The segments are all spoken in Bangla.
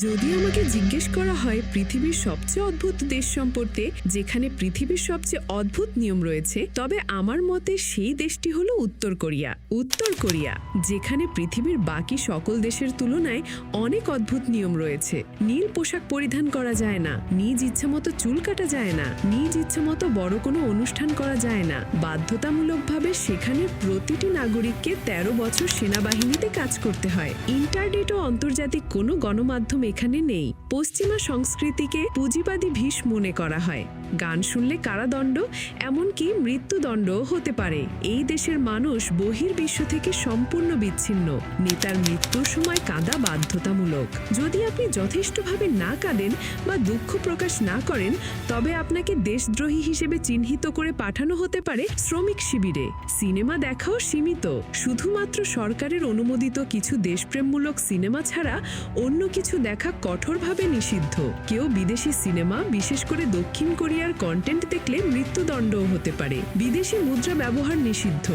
যদি আমাকে জিজ্ঞেস করা হয় পৃথিবীর সবচেয়ে অদ্ভুত দেশ সম্পর্কে, যেখানে পৃথিবীর সবচেয়ে অদ্ভুত নিয়ম রয়েছে, তবে আমার মতে সেই দেশটি হলো উত্তর কোরিয়া। উত্তর কোরিয়া, যেখানে পৃথিবীর বাকি সকল দেশের তুলনায় অনেক অদ্ভুত নিয়ম রয়েছে। নীল পোশাক পরিধান করা যায় না, নিজ ইচ্ছে মতো চুল কাটা যায় না, নিজ ইচ্ছে মতো বড় কোনো অনুষ্ঠান করা যায় না। বাধ্যতামূলকভাবে সেখানে প্রতিটি নাগরিককে ১৩ বছর সেনাবাহিনীতে কাজ করতে হয়। ইন্টারনেট ও আন্তর্জাতিক কোনো গণমাধ্যম এখানে নেই। পশ্চিমা সংস্কৃতিকে পুঁজিবাদী ভীষ মনে করা হয়। গান শুনলে কারাদণ্ড, এমনকি মৃত্যুদণ্ডও হতে পারে। এই দেশের মানুষ বহির্বিশ্ব থেকে সম্পূর্ণ বিচ্ছিন্ন। নেতার মৃত্যুর সময় কাঁদা বাধ্যতামূলক। যদি আপনি যথেষ্টভাবে না কাঁদেন বা দুঃখ প্রকাশ না করেন, তবে আপনাকে দেশদ্রোহী হিসেবে চিহ্নিত করে পাঠানো হতে পারে শ্রমিক শিবিরে। সিনেমা দেখাও সীমিত। শুধুমাত্র সরকারের অনুমোদিত কিছু দেশপ্রেমমূলক সিনেমা ছাড়া অন্য কিছু দেখা কঠোরভাবে নিষিদ্ধ। কেউ বিদেশি সিনেমা, বিশেষ করে দক্ষিণ কোরিয়ার কন্টেন্ট দেখলে মৃত্যুদণ্ডও হতে পারে। বিদেশি মুদ্রা ব্যবহার নিষিদ্ধ।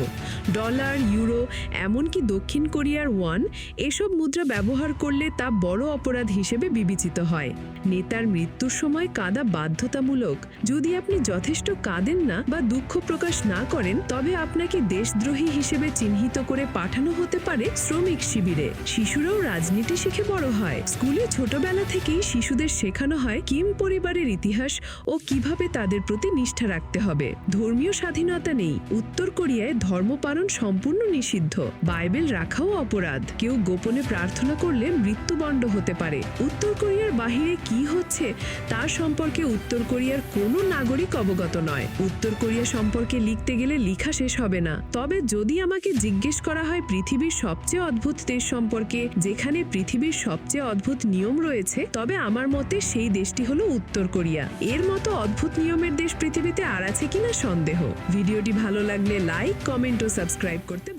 ডলার, ইউরো, এমনকি দক্ষিণ কোরিয়ার ওয়ান, এসব মুদ্রা ব্যবহার করলে তা বড় অপরাধ হিসেবে বিবেচিত হয়। নেতার মৃত্যুর সময় কাঁদা বাধ্যতামূলক। যদি আপনি যথেষ্ট কাঁদেন না বা দুঃখ প্রকাশ না করেন, তবে আপনাকে দেশদ্রোহী হিসেবে চিহ্নিত করে পাঠানো হতে পারে শ্রমিক শিবিরে। শিশুরাও রাজনীতি শিখে বড় হয়। স্কুলে ছোটবেলা থেকেই শিশুদের শেখানো হয় কিম পরিবারের ইতিহাস ও কীভাবে তাদের প্রতি নিষ্ঠা রাখতে হবে। ধর্মীয় স্বাধীনতা নেই। উত্তর কোরিয়ায় ধর্ম পালন সম্পূর্ণ নিষিদ্ধ। বাইবেল রাখাও অপরাধ। কেউ গোপনে প্রার্থনা করলে মৃত্যুদণ্ড হতে পারে। উত্তর কোরিয়ার বাহিরে কি হচ্ছে তার সম্পর্কে উত্তর কোরিয়ার কোনো নাগরিক অবগত নয়। উত্তর কোরিয়া সম্পর্কে লিখতে গেলে লেখা শেষ হবে না। তবে যদি আমাকে জিজ্ঞেস করা হয় পৃথিবীর সবচেয়ে অদ্ভুত দেশ সম্পর্কে, যেখানে পৃথিবীর সবচেয়ে অদ্ভুত নিয়ম রয়েছে, তবে আমার মতে সেই দেশটি হলো উত্তর কোরিয়া। এর মতো অদ্ভুত নিয়মের দেশ পৃথিবীতে আর আছে কিনা সন্দেহ। ভিডিওটি ভালো লাগলে লাইক, কমেন্ট ও সাবস্ক্রাইব করতে